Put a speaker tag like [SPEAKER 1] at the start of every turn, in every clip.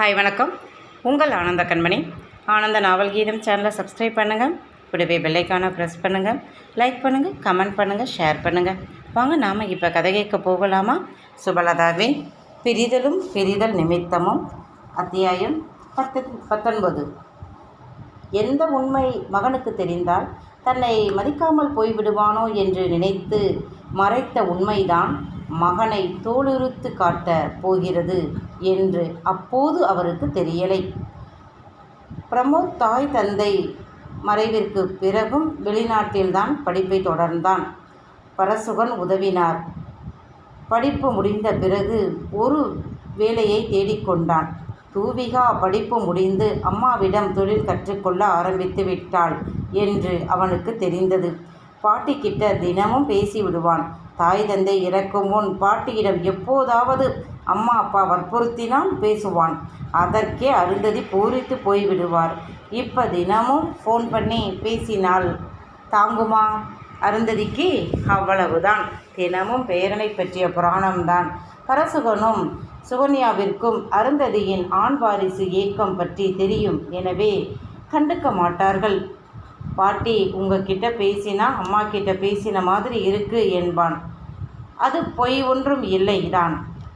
[SPEAKER 1] Hi வணக்கம். உங்கள் ஆனந்த கண்மணி. ஆனந்த நாவல் கீதம் சேனலை சப்ஸ்கிரைப் பண்ணுங்கள் கூடவே பெல்லைக்கான ப்ரெஸ் பண்ணுங்கள் லைக் பண்ணுங்கள் கமெண்ட் பண்ணுங்கள் ஷேர் பண்ணுங்கள் வாங்க நாம் இப்போ கதை கேட்க போகலாமா? சுபலதாவின் பிரிதலும் பிரிதல் நிமித்தமும். அத்தியாயம் பத்து பத்தொன்பது. எந்த உண்மை மகனுக்கு தெரிந்தால் தன்னை மதிக்காமல் போய்விடுவானோ என்று நினைத்து மறைத்த உண்மைதான் மகனை தோலுறுத்து காட்டப் போகிறது என்று அப்போது அவருக்கு தெரியலை. பிரமோத் தாய் தந்தை மறைவிற்கு பிறகும் வெளிநாட்டில்தான் படிப்பை தொடர்ந்தான். பரசுகன் உதவினார். படிப்பு முடிந்த பிறகு ஒரு வேலையை தேடிக்கொண்டான் தூவிகா படிப்பு முடிந்து அம்மாவிடம் தொழில் கற்றுக்கொள்ள ஆரம்பித்து விட்டாள் என்று அவனுக்கு தெரிந்தது. பாட்டிக்கிட்ட தினமும் பேசி விடுவான். தாய் தந்தை இறக்கும் முன் பாட்டியிடம் எப்போதாவது அம்மா அப்பா வற்புறுத்தினால் பேசுவான். அதற்கே அருந்ததி பூரித்து போய்விடுவார். இப்போ தினமும் ஃபோன் பண்ணி பேசினால் தாங்குமா? அருந்ததிக்கு அவ்வளவுதான். தினமும் பேரனை பற்றிய புராணம்தான். பரசுகனும் சுகன்யாவிற்கும் அருந்ததியின் ஆண் வாரிசு ஏக்கம் பற்றி தெரியும். எனவே கண்டுக்க மாட்டார்கள். பாட்டி உங்ககிட்ட பேசினா அம்மா கிட்ட பேசின மாதிரி இருக்கு என்பான். அது பொய் ஒன்றும் இல்லைதான்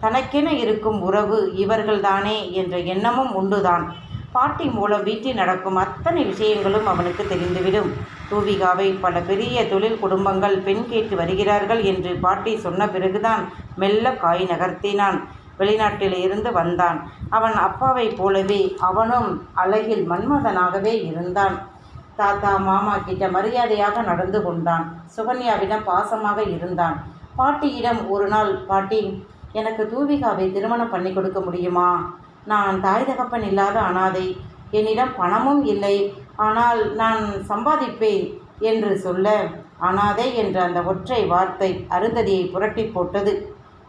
[SPEAKER 1] தனக்கென இருக்கும் உறவு இவர்கள்தானே என்ற எண்ணமும் உண்டுதான். பாட்டி மூலம் வீட்டில் நடக்கும் அத்தனை விஷயங்களும் அவனுக்கு தெரிந்துவிடும். தூவிகாவை பல பெரிய தொழில் குடும்பங்கள் பெண் கேட்டு வருகிறார்கள் என்று பாட்டி சொன்ன பிறகுதான் மெல்ல காய் நகர்த்தினான். வெளிநாட்டில் இருந்து வந்தான். அவன் அப்பாவைப் போலவே அவனும் அழகில் மன்மதனாகவே இருந்தான். தாத்தா மாமா கிட்ட மரியாதையாக நடந்து கொண்டான். சுகன்யாவிடம் பாசமாக இருந்தான். பாட்டியிடம் ஒரு நாள் பாட்டி எனக்கு தூவிகாவை திருமணம் பண்ணி கொடுக்க முடியுமா? நான் தாய் தகப்பன் இல்லாத அனாதை. என்னிடம் பணமும் இல்லை. ஆனால் நான் சம்பாதிப்பேன் என்று சொல்ல அனாதை என்ற அந்த ஒற்றை வார்த்தை அருந்ததியை புரட்டி போட்டது.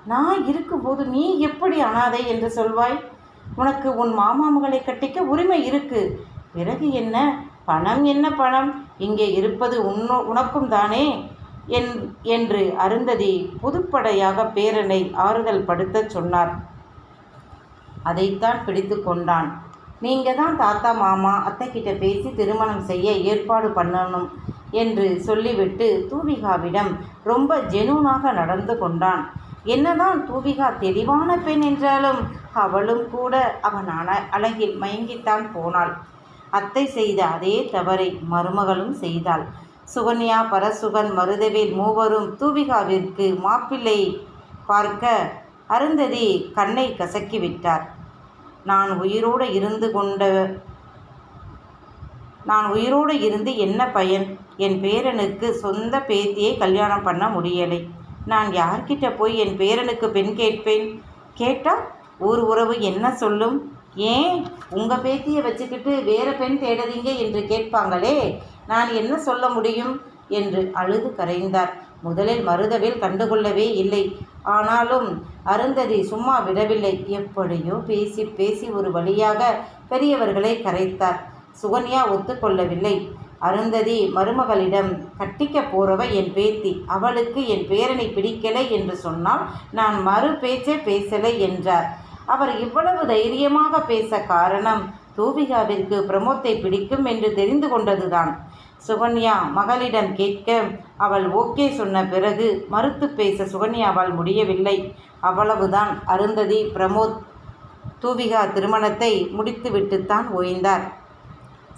[SPEAKER 1] நான் இருக்கும்போது நீ எப்படி அனாதை என்று சொல்வாய்? உனக்கு உன் மாமாமகளை கட்டிக்க உரிமை இருக்கு. பிறகு என்ன? பணம் என்ன பணம்? இங்கே இருப்பது உன் உனக்கும் தானே? என் என்று அருந்ததி புதுப்படையாக பேரனை ஆறுதல் படுத்தச் சொன்னார். அதைத்தான் பிடித்து கொண்டான். நீங்கள் தான் தாத்தா மாமா அத்தைக்கிட்ட பேசி திருமணம் செய்ய ஏற்பாடு பண்ணணும் என்று சொல்லிவிட்டு தூவிகாவிடம் ரொம்ப ஜெனூனாக நடந்து கொண்டான். என்னதான் தூவிகா தெளிவான பெண் என்றாலும் அவளும் கூட அவன் அழ அழகில் மயங்கித்தான் போனாள். அத்தை செய்த அதே தவறை மருமகளும் செய்தாள். சுகன்யா பரசுகன் மருதவேல் மூவரும் தூவிகாவிற்கு மாப்பிள்ளை பார்க்க அருந்ததி கண்ணை கசக்கி விட்டார் நான் உயிரோடு இருந்து கொண்ட நான் உயிரோடு இருந்து என்ன பயன்? என் பேரனுக்கு சொந்த பேத்தியை கல்யாணம் பண்ண முடியலை. நான் யார்கிட்ட போய் என் பேரனுக்கு பெண் கேட்பேன்? கேட்டால் ஊர் உறவு என்ன சொல்லும்? ஏன் உங்கள் பேத்தியை வச்சுக்கிட்டு வேற பெண் தேடுறீங்க என்று கேட்பாங்களே? நான் என்ன சொல்ல முடியும்? என்று அழுது கரைந்தார். முதலில் மருதவில் கண்டுகொள்ளவே இல்லை. ஆனாலும் அருந்ததி சும்மா விடவில்லை. எப்படியோ பேசி பேசி ஒரு வழியாக பெரியவர்களை கரைத்தார். சுகன்யா ஒத்துக்கொள்ளவில்லை. அருந்ததி மருமகளிடம் கட்டிக்க போறவ என் பேத்தி. அவளுக்கு என் பேரனை பிடிக்கலை என்று சொன்னால் நான் மறு பேச்சே பேசலை என்றார். அவர் இவ்வளவு தைரியமாக பேச காரணம் தூபிகாவிற்கு பிரமோத்தை பிடிக்கும் என்று தெரிந்து கொண்டதுதான். சுகன்யா மகளிடம் கேட்க அவள் ஓகே சொன்ன பிறகு மறுத்து பேச சுகன்யாவால் முடியவில்லை. அவ்வளவுதான். அருந்ததி பிரமோத் தூவிகா திருமணத்தை முடித்துவிட்டுத்தான் ஓய்ந்தார்.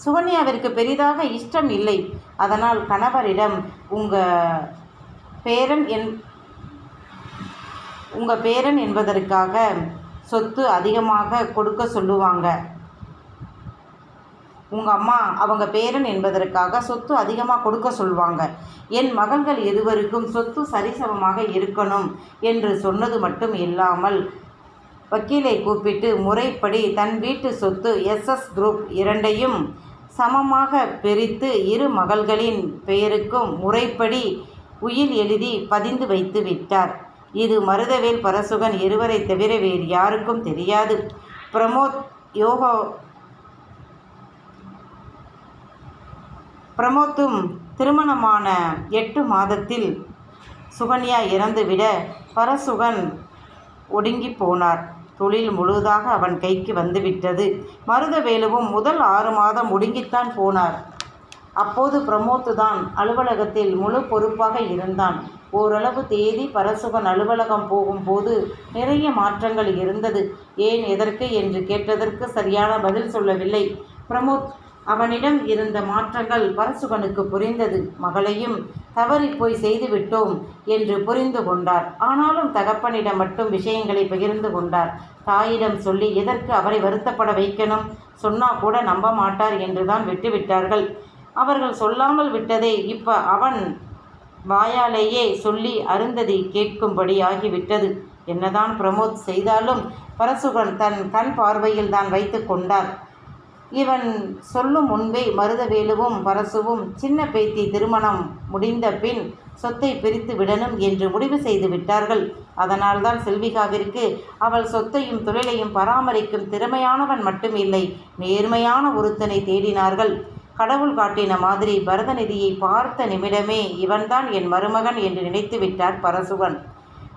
[SPEAKER 1] சுகன்யாவிற்கு பெரிதாக இஷ்டம் இல்லை. அதனால் கணவரிடம் உங்கள் பேரன் என் உங்கள் பேரன் என்பதற்காக சொத்து அதிகமாக கொடுக்க சொல்லுவாங்க. உங்கள் அம்மா அவங்க பேரன் என்பதற்காக சொத்து அதிகமாக கொடுக்க சொல்வாங்க. என் மகள்கள் இருவருக்கும் சொத்து சரிசமமாக இருக்கணும் என்று சொன்னது மட்டும் இல்லாமல் வக்கீலை கூப்பிட்டு முறைப்படி தன் வீட்டு சொத்து எஸ்எஸ் குரூப் இரண்டையும் சமமாக பிரித்து இரு மகள்களின் பெயருக்கும் முறைப்படி உயில் எழுதி பதிந்து வைத்து விட்டார். இது மருதவேல் பரசுகன் இருவரை தவிர வேறு யாருக்கும் தெரியாது. பிரமோத் யோகா பிரமோத்தும் திருமணமான எட்டு மாதத்தில் சுகன்யா இறந்துவிட பரசுகன் ஒடுங்கி போனார். தொழில் முழுதாக அவன் கைக்கு வந்துவிட்டது. மருதவேலுவும் முதல் ஆறு மாதம் ஒடுங்கித்தான் போனார். அப்போது பிரமோத்து தான் அலுவலகத்தில் முழு பொறுப்பாக இருந்தான். ஓரளவு தேதி பரசுகன் அலுவலகம் போகும்போது நிறைய மாற்றங்கள் இருந்தது. ஏன் எதற்கு என்று கேட்டதற்கு சரியான பதில் சொல்லவில்லை. பிரமோத் அவனிடம் இருந்த மாற்றங்கள் பரசுகனுக்கு புரிந்தது. மகளையும் தவறி போய் செய்துவிட்டோம் என்று புரிந்து கொண்டார். ஆனாலும் தகப்பனிடம் மட்டும் விஷயங்களை பகிர்ந்து கொண்டார். தாயிடம் சொல்லி எதற்கு அவரை வருத்தப்பட வைக்கணும்? சொன்னா கூட நம்ப மாட்டார் என்றுதான் விட்டுவிட்டார்கள். அவர்கள் சொல்லாமல் விட்டதே இப்ப அவன் வாயாலேயே சொல்லி அருந்ததி கேட்கும்படி ஆகிவிட்டது. என்னதான் பிரமோத் செய்தாலும் பரசுகன் தன் கண் பார்வையில் தான் வைத்து கொண்டார். இவன் சொல்லும் முன்பே மருதவேலுவும் பரசுவும் சின்ன பேத்தி திருமணம் முடிந்த பின் சொத்தை பிரித்து விடணும் என்று முடிவு செய்து விட்டார்கள். அதனால்தான் செல்விகாவிற்கு அவள் சொத்தையும் தொழிலையும் பராமரிக்கும் திறமையானவன் மட்டும் இல்லை நேர்மையான ஒருத்தனை தேடினார்கள். கடவுள் காட்டின மாதிரி பரதநிதியை பார்த்த நிமிடமே இவன்தான் என் மருமகன் என்று நினைத்து விட்டார் பரசுவன்.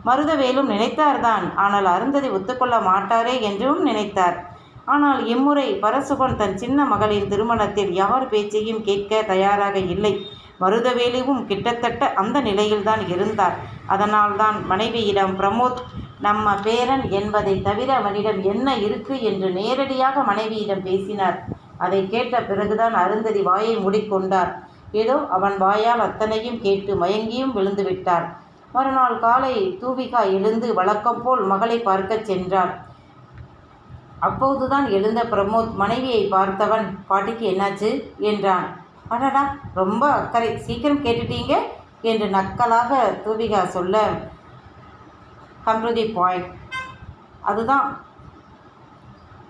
[SPEAKER 1] மருதவேலும் நினைத்தார்தான் ஆனால் அருந்ததி ஒத்துக்கொள்ள மாட்டாரே என்றும் நினைத்தார். ஆனால் இம்முறை பரசுகன் தன் சின்ன மகளின் திருமணத்தில் யார் பேச்சையும் கேட்க தயாராக இல்லை. மருதவேலுவும் கிட்டத்தட்ட அந்த நிலையில்தான் இருந்தார். அதனால்தான் மனைவியிடம் பிரமோத் நம்ம பேரன் என்பதை தவிர அவனிடம் என்ன இருக்கு? என்று நேரடியாக மனைவியிடம் பேசினார். அதை கேட்ட பிறகுதான் அருந்ததி வாயை மூடிக்கொண்டார். ஏதோ அவன் வாயால் அத்தனையும் கேட்டு மயங்கியும் விழுந்து விட்டார் மறுநாள் காலை தூவிகா எழுந்து வழக்கம் போல் மகளை பார்க்கச் சென்றார் அப்போதுதான் எழுந்த பிரமோத் மனைவியை பார்த்தவன் பாட்டிக்கு என்னாச்சு? என்றான். அடடா ரொம்ப அக்கறை. சீக்கிரம் கேட்டுட்டீங்க? என்று நக்கலாக தூவிகா சொல்ல கம்ருதி தி பாயிண்ட் அதுதான்.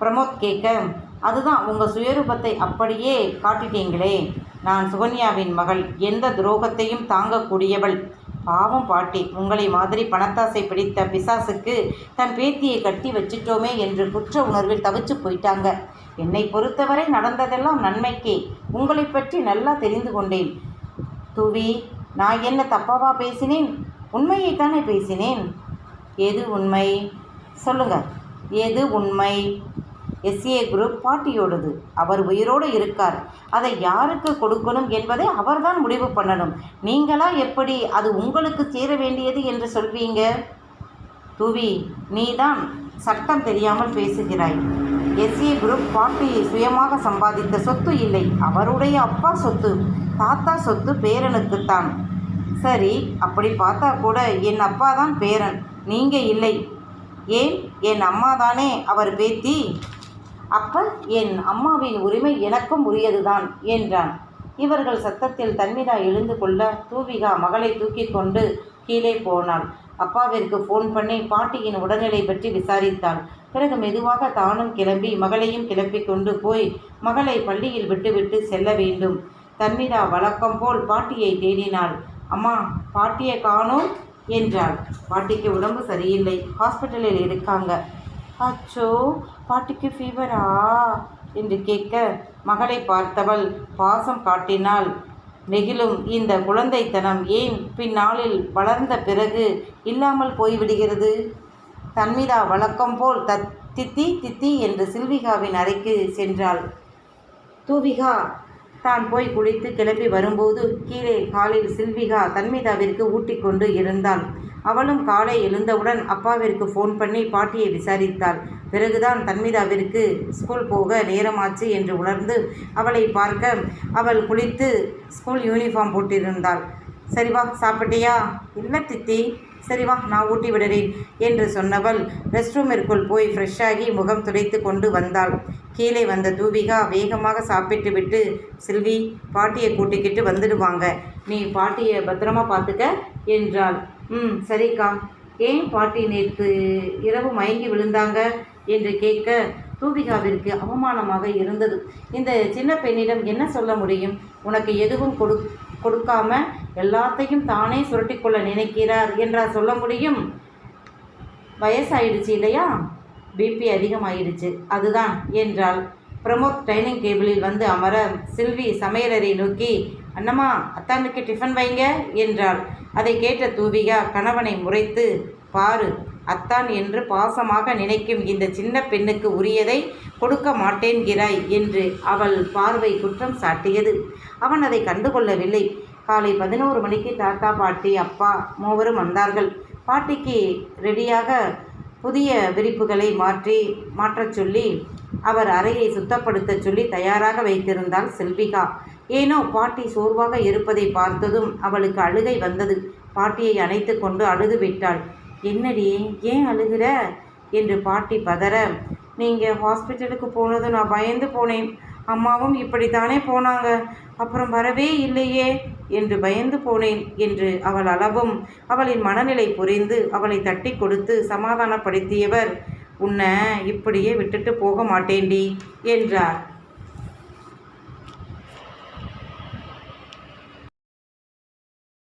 [SPEAKER 1] பிரமோத் கேட்க அதுதான் உங்கள் சுயரூபத்தை அப்படியே காட்டிட்டீங்களே. நான் சுகன்யாவின் மகள். எந்த துரோகத்தையும் தாங்கக்கூடியவள். பாவம் பாட்டி உங்களை மாதிரி பணத்தாசை பிடித்த பிசாசுக்கு தன் பேத்தியை கட்டி வச்சிட்டோமே என்று குற்ற உணர்வில் தவிச்சு போயிட்டாங்க. என்னை பொறுத்தவரை நடந்ததெல்லாம் நன்மைக்கே. உங்களை பற்றி நல்லா தெரிந்து கொண்டேன். துவி நான் என்ன தப்பாவா பேசினேன்? உண்மையைத்தானே பேசினேன்? எது உண்மை? சொல்லுங்க. எது உண்மை? S A group பாட்டியோடது. அவர் உயிரோடு இருக்கார். அதை யாருக்கு கொடுக்கணும் என்பதை அவர்தான் முடிவு பண்ணணும். நீங்களா எப்படி அது உங்களுக்கு சேர வேண்டியது என்று சொல்வீங்க? துவி நீதான் சட்டம் தெரியாமல் பேசுகிறாய். எஸ்ஏ குரூப் பாட்டி சுயமாக சம்பாதித்த சொத்து இல்லை. அவருடைய அப்பா சொத்து தாத்தா சொத்து பேரனுக்குத்தான். சரி அப்படி பார்த்தா கூட என் அப்பா தான் பேரன். நீங்கள் இல்லை. ஏன்? என் அம்மா தானே அவர் பேத்தி. அப்ப என் அம்மாவின் உரிமை எனக்கும் உரியதுதான் என்றான். இவர்கள் சத்தத்தில் தன்மிதா எழுந்து கொள்ள தூவிகா மகளை தூக்கி கொண்டு கீழே போனாள். அப்பாவிற்கு ஃபோன் பண்ணி பாட்டியின் உடல்நிலை பற்றி விசாரித்தாள். பிறகு மெதுவாக தானும் கிளம்பி மகளையும் கிளப்பிக் கொண்டு போய் மகளை பள்ளியில் விட்டுவிட்டு செல்ல வேண்டும். தன்மிதா வழக்கம் போல் பாட்டியை தேடினாள். அம்மா பாட்டியை காணோம் என்றாள். பாட்டிக்கு உடம்பு சரியில்லை. ஹாஸ்பிட்டலில் இருக்காங்க. அச்சோ பாட்டிக்கு ஃபீவரா என்று கேட்க மகளை பார்த்தவள் பாசம் காட்டினாள். நெகிலும் இந்த குழந்தைத்தனம் ஏன் பின்னாளில் வளர்ந்த பிறகு இல்லாமல் போய்விடுகிறது? தன்மிதா வழக்கம் போல் தத் தித்தி தித்தி என்று சில்விகாவின் அறைக்கு சென்றாள். தூவிகா தான் போய் குளித்து கிளம்பி வரும்போது கீழே காலில் சில்விகா தன்மிதாவிற்கு ஊட்டிக்கொண்டு இருந்தாள் அவளும் காலை எழுந்தவுடன் அப்பாவிற்கு ஃபோன் பண்ணி பாட்டியை விசாரித்தாள். பிறகுதான் தன்மிதாவிற்கு ஸ்கூல் போக நேரமாச்சு என்று உணர்ந்து அவளை பார்க்க அவள் குளித்து ஸ்கூல் யூனிஃபார்ம் போட்டிருந்தாள். சரி வா சாப்பிட்டியா? இல்லை தித்தி. சரி வா நான் ஊட்டி விடுறேன் என்று சொன்னவள் ரெஸ்ட் ரூமிற்குள் போய் ஃப்ரெஷ்ஷாகி முகம் துடைத்து கொண்டு வந்தாள். கீழே வந்த தூவிகா வேகமாக சாப்பிட்டு விட்டு செல்வி பாட்டியை கூட்டிக்கிட்டு வந்துடுவாங்க. நீ பாட்டியை பத்திரமா பார்த்துக்க என்றாள். ம் சரிக்கா. ஏன் பாட்டி நேற்று இரவு மயங்கி விழுந்தாங்க என்று கேட்க தூபிகாவிற்கு அவமானமாக இருந்தது. இந்த சின்ன பெண்ணிடம் என்ன சொல்ல முடியும்? உனக்கு எதுவும் கொடு கொடுக்காம எல்லாத்தையும் தானே சுரட்டிக்கொள்ள நினைக்கிறார் என்றால் சொல்ல முடியும்? வயசாயிடுச்சு இல்லையா? பிபி அதிகமாயிடுச்சு அதுதான் என்றால் பிரமோத் டைனிங் டேபிளில் வந்து அமர சில்வி சமையலறை நோக்கி அண்ணம்மா அத்தானுக்கு டிஃபன் வைங்க என்றாள். அதை கேட்ட தூவிகா கணவனை முறைத்து பாரு அத்தான் என்று பாசமாக நினைக்கும் இந்த சின்ன பெண்ணுக்கு உரியதை கொடுக்க மாட்டேன்கிறாய் என்று அவள் பார்வை குற்றம் சாட்டியது. அவன் அதை கண்டுகொள்ளவில்லை. காலை பதினோரு மணிக்கு தாத்தா பாட்டி அப்பா மூவரும் வந்தார்கள். பாட்டிக்கு ரெடியாக புதிய விரிப்புகளை மாற்றி மாற்றச் சொல்லி அவர் அறையை சுத்தப்படுத்தச் சொல்லி தயாராக வைத்திருந்தாள் செல்விகா. ஏனோ பாட்டி சோர்வாக இருப்பதை பார்த்ததும் அவளுக்கு அழுகை வந்தது. பாட்டியை அணைத்து கொண்டு அழுது விட்டாள். என்னடி ஏன் அழுகிற? என்று பாட்டி பதற. நீங்கள் ஹாஸ்பிட்டலுக்கு போனதும் நான் பயந்து போனேன். அம்மாவும் இப்படித்தானே போனாங்க. அப்புறம் வரவே இல்லையே என்று பயந்து போனேன் என்று அவள் அளவும் அவளின் மனநிலை புரிந்து அவளை தட்டி கொடுத்து சமாதானப்படுத்தியவர் உன்னை இப்படியே விட்டுட்டு போக மாட்டேன்டி என்றார்.